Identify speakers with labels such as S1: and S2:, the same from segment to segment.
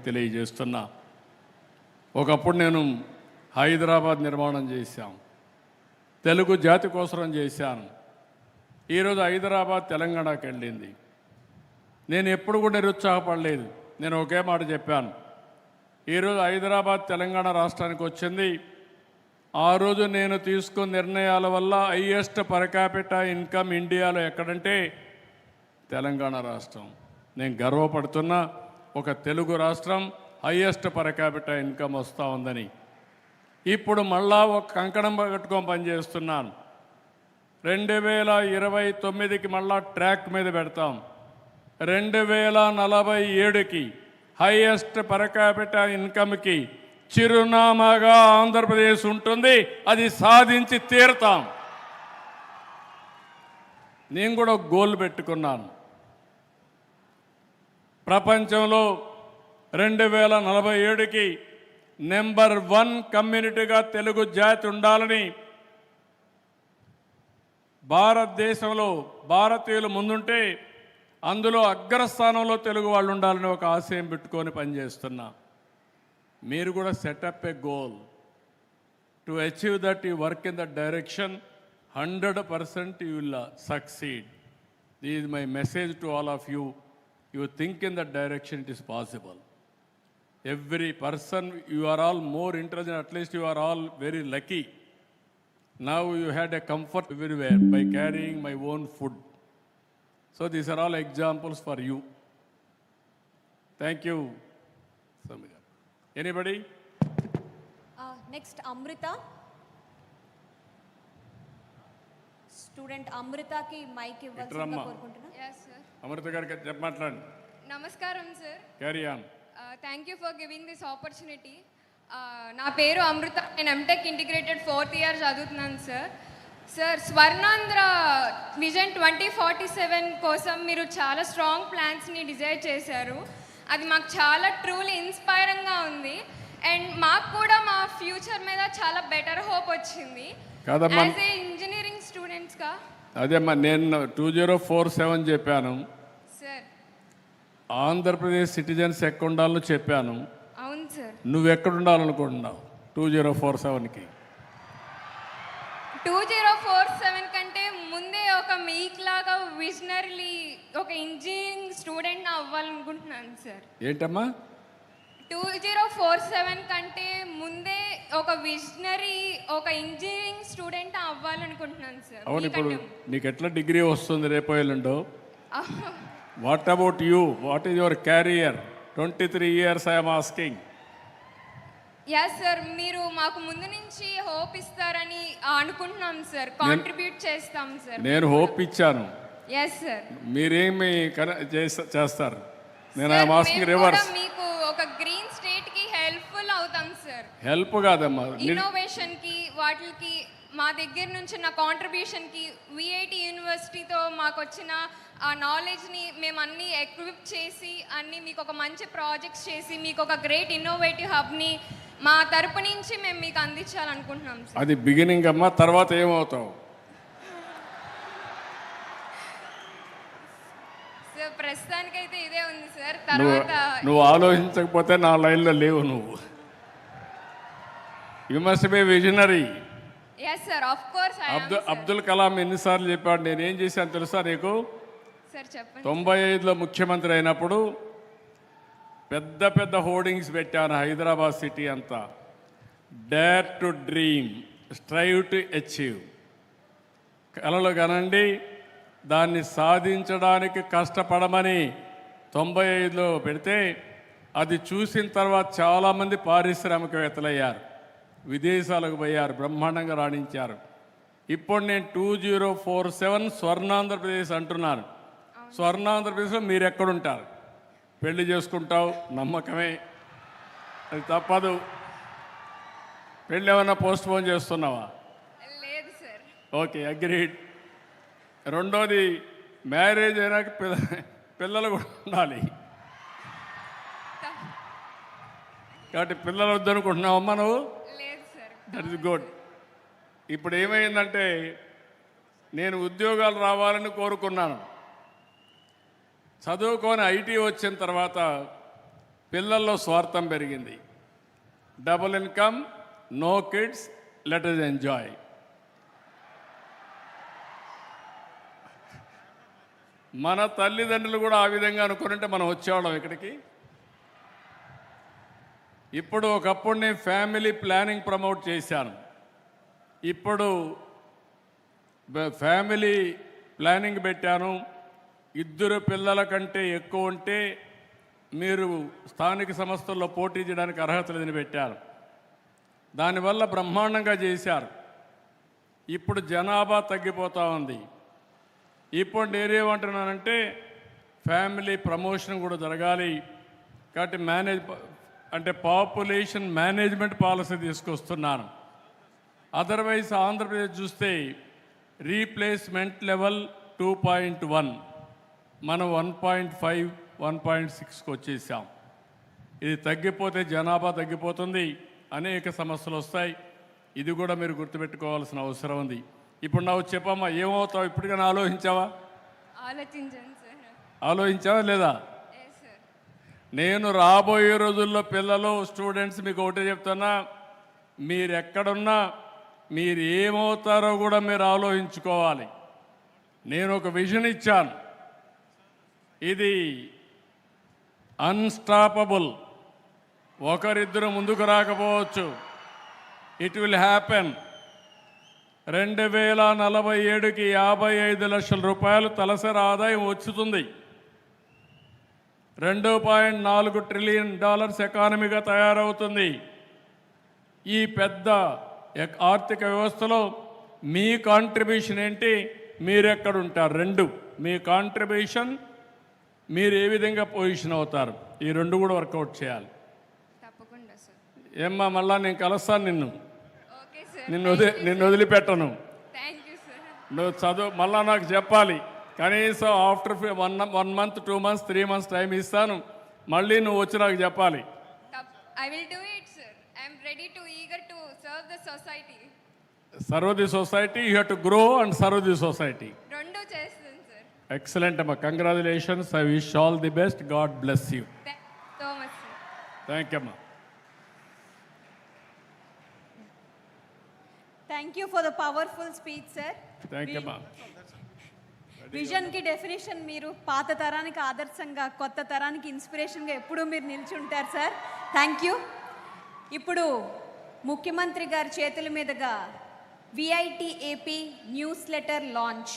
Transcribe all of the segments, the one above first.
S1: మీకు తెలియజేస్తున్నా. ఒకప్పుడు నేను హైదరాబాద్ నిర్మాణం చేశాం. తెలుగు జాతి కోసం చేశాను. ఈరోజు హైదరాబాద్ తెలంగాణకి వెళ్ళింది. నేను ఎప్పుడు కూడా నిరుత్సాహపడలేదు. నేను ఒకే మాట చెప్పాను. ఈరోజు హైదరాబాద్ తెలంగాణ రాష్ట్రానికి వచ్చింది. ఆ రోజు నేను తీసుకున్న నిర్ణయాల వల్ల హైయెస్ట్ పరకాపిట ఇన్కమ్ ఇండియాలో ఎక్కడంటే తెలంగాణ రాష్ట్రం. నేను గర్వపడుతున్నా. ఒక తెలుగు రాష్ట్రం హయ్యెస్ట్ పరకాపిట ఇన్కమ్ వస్తూ ఉందని. ఇప్పుడు మళ్ళా ఒక కంకణం కట్టుకొని పనిచేస్తున్నాను రెండు వేల ఇరవై తొమ్మిదికి మళ్ళా ట్రాక్ మీద పెడతాం. రెండు వేల నలభై ఏడుకి హైయెస్ట్ పరకాపిట ఇన్కమ్కి చిరునామాగా ఆంధ్రప్రదేశ్ ఉంటుంది. అది సాధించి తీరుతాం. నేను కూడా గోల్ పెట్టుకున్నాను. ప్రపంచంలో రెండు వేల నలభై ఏడుకి నెంబర్ వన్ కమ్యూనిటీగా తెలుగు జాతి ఉండాలని భారతదేశంలో భారతీయులు ముందుంటే అందులో అగ్రస్థానంలో తెలుగు వాళ్ళు ఉండాలని ఒక ఆశయం పెట్టుకొని పనిచేస్తున్నా. మీరు కూడా set up a goal to achieve that you work in that direction hundred percent you will succeed is my message to all of you you think in that direction, it is possible. Every person, you are all more intelligent, at least you are all very lucky. Now you had a comfort everywhere by carrying my own food. So these are all examples for you. Thank you. Anybody?
S2: Uh, next, Amrita. Student అమృతకి mic ఇవ్వాల్సిందిగా
S1: అమృత గారికి చెప్పమాట్లాడండి
S3: నమస్కారం sir
S1: carry on
S3: thank you for giving this opportunity నా పేరు అమృత. నేను MTech integrated fourth year చదువుతున్నాను sir sir Swarnandhra vision twenty forty seven కోసం మీరు చాలా స్ట్రాంగ్ ప్లాన్స్ని డిజైన్ చేశారు. అది మాకు చాలా ట్రూలీ ఇన్స్పైరింగ్గా ఉంది. అండ్ మాకు కూడా మా ఫ్యూచర్ మీద చాలా బెటర్ హోప్ వచ్చింది. యాజ్ ఏ
S1: అదేమ్మా నేను టూ జీరో ఫోర్ సెవెన్ చెప్పాను.
S3: సార్.
S1: ఆంధ్రప్రదేశ్ సిటిజన్స్ ఎక్కడ ఉండాలో చెప్పాను.
S3: అవును సార్.
S1: నువ్వు ఎక్కడ ఉండాలనుకుంటున్నావు టూ జీరో ఫోర్ సెవెన్కి?
S3: టూ జీరో ఫోర్ సెవెన్ కంటే ముందే ఒక మీక్ లాగా విజనరీ ఒక ఇంజనీరింగ్ స్టూడెంట్ అవ్వాలనుకుంటున్నాను సార్.
S1: ఏంటమ్మా?
S3: టూ జీరో ఫోర్ సెవెన్ కంటే ముందే ఒక విజనరీ ఒక ఇంజనీరింగ్ స్టూడెంట్ అవ్వాలనుకుంటున్నాను సార్.
S1: అవును ఇప్పుడు నీకు ఎట్లా డిగ్రీ వస్తుంది రేపు ఎల్లుండో? What about you what is your career twenty three years I'm asking
S3: yes sir మీరు మాకు ముందు నుంచి హోప్ ఇస్తారని అనుకుంటున్నాం సార్ కాంట్రిబ్యూట్ చేస్తాం సార్
S1: నేను హోప్ ఇచ్చాను.
S3: ఎస్ సార్
S1: మీరేమి చేస్తారు? నేను ఐఎమ్ ఆస్కింగ్ రివర్స్
S3: మీకు ఒక గ్రీన్
S1: హెల్ప్ కాదమ్మా.
S3: ఇన్నోవేషన్కి వాటికి మా దగ్గర నుంచి నా కాంట్రిబ్యూషన్కి విఐటి యూనివర్సిటీతో మాకు వచ్చిన ఆ నాలెడ్జ్ని మేము అన్ని ఎక్విప్ చేసి అన్ని మీకు ఒక మంచి ప్రాజెక్ట్స్ చేసి మీకు ఒక గ్రేట్ ఇన్నోవేటివ్ హబ్ని మా తరపు నుంచి మేము మీకు అందించాలనుకుంటున్నాం సార్
S1: అది బిగినింగ్ అమ్మా తర్వాత ఏమవుతావు?
S3: సార్ ప్రస్తుతానికైతే ఇదే ఉంది సార్ తర్వాత
S1: నువ్వు ఆలోచించకపోతే నా లైన్లో లేవు నువ్వు. You must be visionary
S3: yes sir of course
S1: Abdul Abdul Kalam ఎన్నిసార్లు చెప్పాడు. నేను ఏం చేశాను తెలుసా నీకు?
S3: సార్ చెప్పండి.
S1: తొంభై ఐదులో ముఖ్యమంత్రి అయినప్పుడు పెద్ద పెద్ద హోర్డింగ్స్ పెట్టాను హైదరాబాద్ సిటీ అంతా. Dare to dream strive to achieve కలలు కనండి దాన్ని సాధించడానికి కష్టపడమని తొంభై ఐదులో పెడితే అది చూసిన తర్వాత చాలామంది పారిశ్రామికవేత్తలయ్యారు విదేశాలకు పోయారు బ్రహ్మాండంగా రాణించారు. ఇప్పుడు నేను two zero four seven Swarnandhra Pradesh అంటున్నాను. స్వర్ణాంధ్రప్రదేశ్లో మీరు ఎక్కడుంటారు? పెళ్ళి చేసుకుంటావు నమ్మకమే. అది తప్పదు. పెళ్ళి ఏమైనా పోస్ట్ పోన్ చేస్తున్నావా? Okay agreed. రెండోది మ్యారేజ్ అయినాక పిల్ల పిల్లలు కూడా ఉండాలి. కాబట్టి పిల్లలు వద్దనుకుంటున్నావమ్మా నువ్వు? దట్ ఇస్ గుడ్ ఇప్పుడు ఏమైందంటే నేను ఉద్యోగాలు రావాలని కోరుకున్నాను. చదువుకొని ఐటీ వచ్చిన తర్వాత పిల్లల్లో స్వార్థం పెరిగింది. Double income no kids let us enjoy మన తల్లిదండ్రులు కూడా ఆ విధంగా అనుకుంటే మనం వచ్చేవాళ్ళం ఇక్కడికి. ఇప్పుడు ఒకప్పుడు నేను ఫ్యామిలీ ప్లానింగ్ ప్రమోట్ చేశాను. ఇప్పుడు ఫ్యామిలీ ప్లానింగ్ పెట్టాను. ఇద్దరు పిల్లల కంటే ఎక్కువ ఉంటే మీరు స్థానిక సంస్థల్లో పోటీ చేయడానికి అర్హత లేదని పెట్టారు. దానివల్ల బ్రహ్మాండంగా చేశారు. ఇప్పుడు జనాభా తగ్గిపోతూ ఉంది. ఇప్పుడు నేనేమంటున్నానంటే ఫ్యామిలీ ప్రమోషన్ కూడా జరగాలి. కాబట్టి మేనేజ్ అంటే పాపులేషన్ మేనేజ్మెంట్ పాలసీ తీసుకొస్తున్నాను. అదర్వైజ్ ఆంధ్రప్రదేశ్ చూస్తే replacement level two point one. మనం one point five one point సిక్స్కి వచ్చేసాం. ఇది తగ్గిపోతే జనాభా తగ్గిపోతుంది అనేక సమస్యలు వస్తాయి. ఇది కూడా మీరు గుర్తుపెట్టుకోవాల్సిన అవసరం ఉంది. ఇప్పుడు నాకు చెప్పమ్మా ఏమవుతావు? ఇప్పటికైనా ఆలోచించావా? ఆలోచించావా లేదా? నేను రాబోయే రోజుల్లో పిల్లలు స్టూడెంట్స్ మీకు ఒకటే చెప్తున్నా మీరు ఎక్కడున్నా మీరు ఏమవుతారో కూడా మీరు ఆలోచించుకోవాలి. నేను ఒక విజన్ ఇచ్చాను. ఇది అన్స్టాపబుల్ ఒకరిద్దరు ముందుకు రాకపోవచ్చు. ఇట్ విల్ హ్యాపెన్ రెండు వేల నలభై ఏడుకి యాభై ఐదు లక్షల రూపాయలు తలసరి ఆదాయం వచ్చుతుంది. రెండు పాయింట్ నాలుగు ట్రిలియన్ డాలర్స్ ఎకానమీగా తయారవుతుంది. ఈ పెద్ద ఆర్థిక వ్యవస్థలో మీ కాంట్రిబ్యూషన్ ఏంటి? మీరెక్కడుంటారు? రెండు. మీ కాంట్రిబ్యూషన్ మీరు ఏ విధంగా పొజిషన్ అవుతారు? ఈ రెండు కూడా వర్కౌట్ చేయాలి. ఏమ్మా మళ్ళా నేను కలుస్తాను నిన్ను. నిన్ను వదిలి నిన్ను వదిలిపెట్టను. నువ్వు చదువు మళ్ళా నాకు చెప్పాలి. కనీసం after one one month two months three months time ఇస్తాను. మళ్ళీ నువ్వు వచ్చి నాకు చెప్పాలి.
S3: I will do it sir I'm ready to eager to serve the society
S1: you have to grow and serve the society
S3: రెండు చేస్తాను సార్
S1: ఎక్సలెంట్ అమ్మా. Congratulations I wish all the best God bless you
S3: thank so much sir
S1: thank you అమ్మా
S2: thank you for the powerful speech sir
S1: thank you అమ్మా
S2: విజన్కి definition మీరు పాత తరానికి ఆదర్శంగా కొత్త తరానికి ఇన్స్పిరేషన్గా ఎప్పుడూ మీరు నిల్చుంటారు సార్. థ్యాంక్ యూ ఇప్పుడు ముఖ్యమంత్రి గారి చేతుల మీదుగా VIT AP newsletter launch.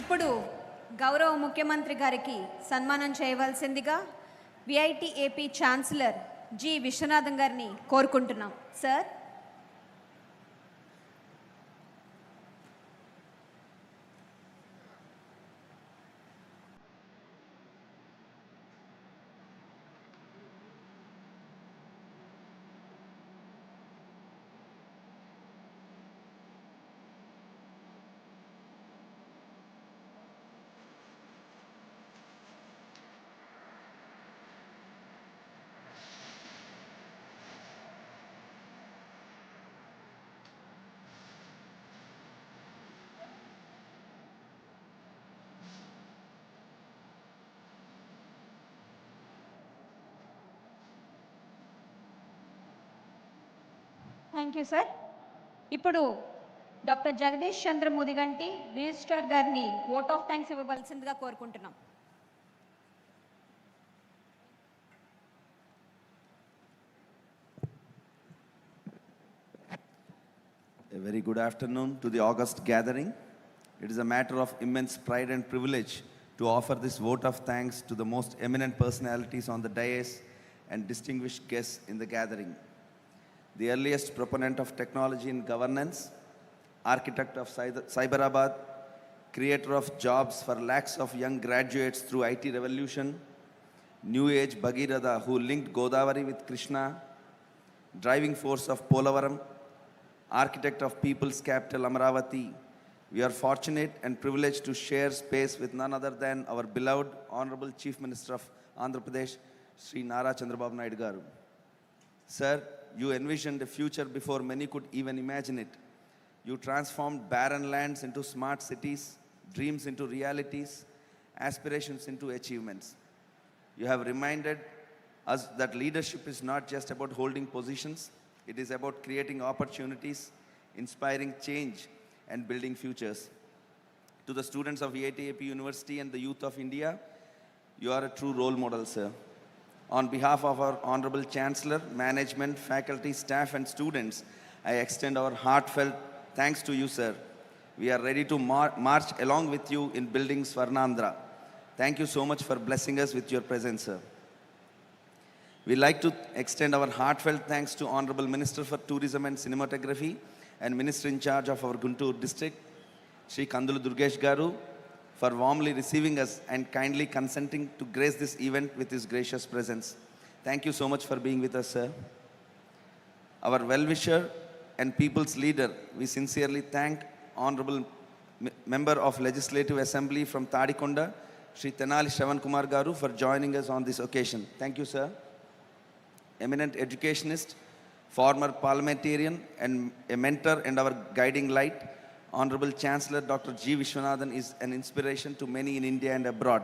S2: ఇప్పుడు గౌరవ ముఖ్యమంత్రి గారికి సన్మానం చేయవలసిందిగా VIT AP chancellor G Viswanatham గారిని కోరుకుంటున్నాం. సార్ థ్యాంక్ యూ సార్ ఇప్పుడు డాక్టర్ జగదీష్ చంద్ర ముదిగంటి రిజిస్ట్రార్ గారిని ఓట్ ఆఫ్ థ్యాంక్స్ ఇవ్వవలసిందిగా కోరుకుంటున్నాం
S4: A very good afternoon to the August gathering. It is a matter of immense pride and privilege to offer this vote of thanks to the most eminent personalities on the dais and distinguished guests in the gathering. The earliest proponent of technology in governance, architect of Cyberabad, creator of jobs for lakhs of young graduates through IT revolution, new age Bhagirath who linked Godavari with Krishna, driving force of Polavaram, architect of people's capital Amaravati, we are fortunate and privileged to share space with none other than our beloved Honorable Chief Minister of Andhra Pradesh, Sri Nara Chandrababu Naidu garu. Sir, you envisioned a future before many could even imagine it. You transformed barren lands into smart cities, dreams into realities, aspirations into achievements. You have reminded us that leadership is not just about holding positions, it is about creating opportunities, inspiring change, and building futures. To the students of EITAP University and the youth of India, you are a true role model, sir. On behalf of our Honorable Chancellor, management, faculty, staff, and students, I extend our heartfelt thanks to you, sir. We are ready to mar- march along with you in building Swarnandhra. Thank you so much for blessing us with your presence, sir. We'd like to extend our heartfelt thanks to Honorable Minister for Tourism and Cinematography and Minister in charge of our Guntur district, Sri Kandulu Durgesh Garu, for warmly receiving us and kindly consenting to grace this event with his gracious presence. Thank you so much for being with us, sir. Our well-wisher and people's leader, we sincerely thank Honorable Member of Legislative Assembly from Tadikonda, Sri Tenali Shravan Kumar Garu, for joining us on this occasion. Thank you, sir eminent educationist, former parliamentarian, and a mentor and our guiding light. Honorable Chancellor Dr. G. Vishwanathan is an inspiration to many in India and abroad.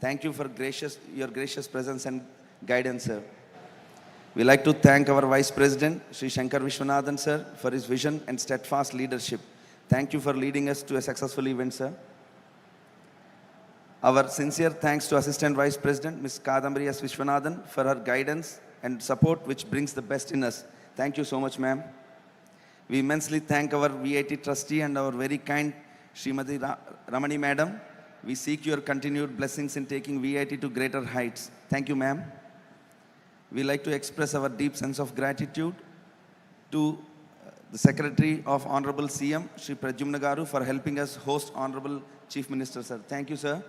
S4: Thank you for gracious, your gracious presence and guidance, sir. We like to thank our Vice President, Sri Shankar Vishwanathan, sir, for his vision and steadfast leadership. Thank you for leading us to a successful event, sir. Our sincere thanks to Assistant Vice President Ms. Kadambari. Vishwanathan for her guidance and support which brings the best in us. Thank you so much, ma'am. We immensely thank our VIT trustee and our very kind Srimati Ra- Ramani madam. We seek your continued blessings in taking VIT to greater heights. Thank you, ma'am. We like to express our deep sense of gratitude to uh, the Secretary of Honorable CM, Sri Pradyumna Garu, for helping us host Honorable Chief Minister, sir. Thank you, sir.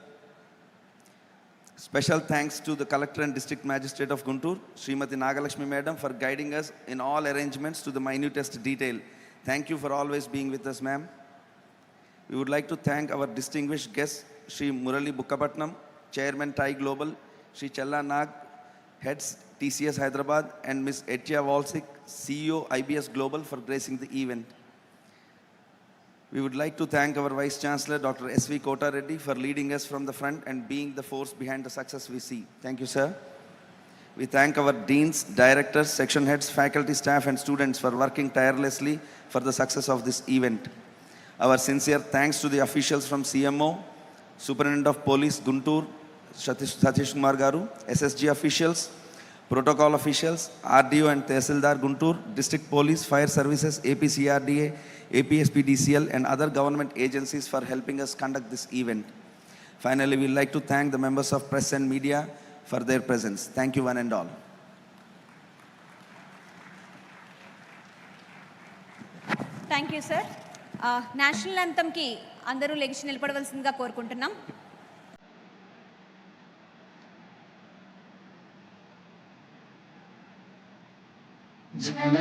S4: Special thanks to the Collector and District Magistrate of Guntur, Srimati Nagalakshmi Madam, for guiding us in all arrangements to the minutest detail. Thank you for always being with us, ma'am. We would like to thank our distinguished guests, Sri Murali Bukkapatnam, Chairman TI Global, Sri Challa Nag, Heads TCS Hyderabad, and Ms. Etya Walsik, CEO IBS Global, for gracing the event. We would like to thank our Vice Chancellor, Dr. S.V. Kota Reddy, for leading us from the front and being the force behind the success we see. Thank you, sir. We thank our deans, directors, section heads, faculty, staff, and students for working tirelessly for the success of this event. Our sincere thanks to the officials from CMO, Superintendent of Police Guntur, Satish Kumar Garu, SSG officials, protocol officials, RDO and Tehsildar Guntur, District Police, Fire Services, APCRDA, APSPDCL and other government agencies for helping us conduct this event. Finally, we'd like to thank the members of press and media for their presence. Thank you one and all.
S2: Thank you sir national అంతంకి అందరూ లెగిచి నిలబడవలసిందిగా కోరుకుంటున్నాం జనగణ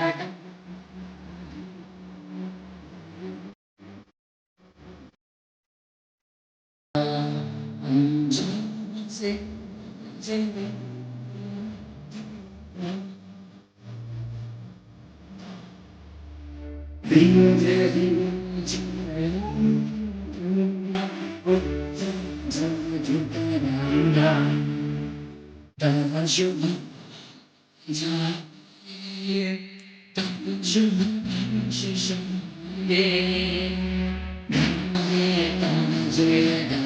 S2: 境界已经
S5: 没
S2: 有了，我站在云端上，感受着夜的神秘，穿越到。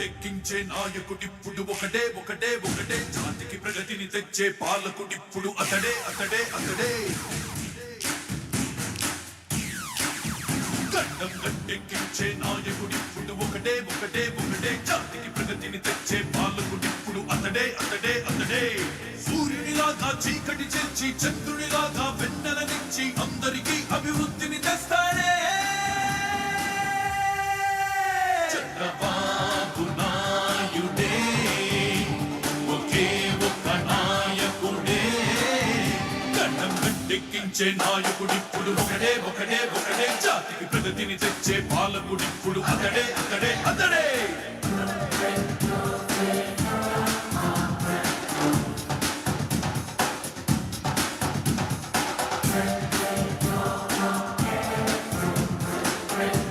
S5: గట్టెక్కించే నాయకుడిప్పుడు ఒకటే ఒకటే ఒకటే. జాతికి ప్రగతిని తెచ్చే పాలకుడిప్పుడు అతడే అతడే అతడే. గండం గట్టెక్కించే నాయకుడిప్పుడు ఒకటే ఒకటే ఒకటే. జాతికి ప్రగతిని తెచ్చే పాలకుడిప్పుడు అతడే అతడే అతడే. సూర్యునిలాగా చీకటి చేర్చి చంద్రునిలాగా వెన్నెల నుంచి అందరికీ ఇచ్చే నాయకుడిప్పుడు ఒకడే ఒకడే ఒకడే. జాతికి ప్రగతిని తెచ్చే పాలకుడిప్పుడు అతడే అతడే అతడే. Thank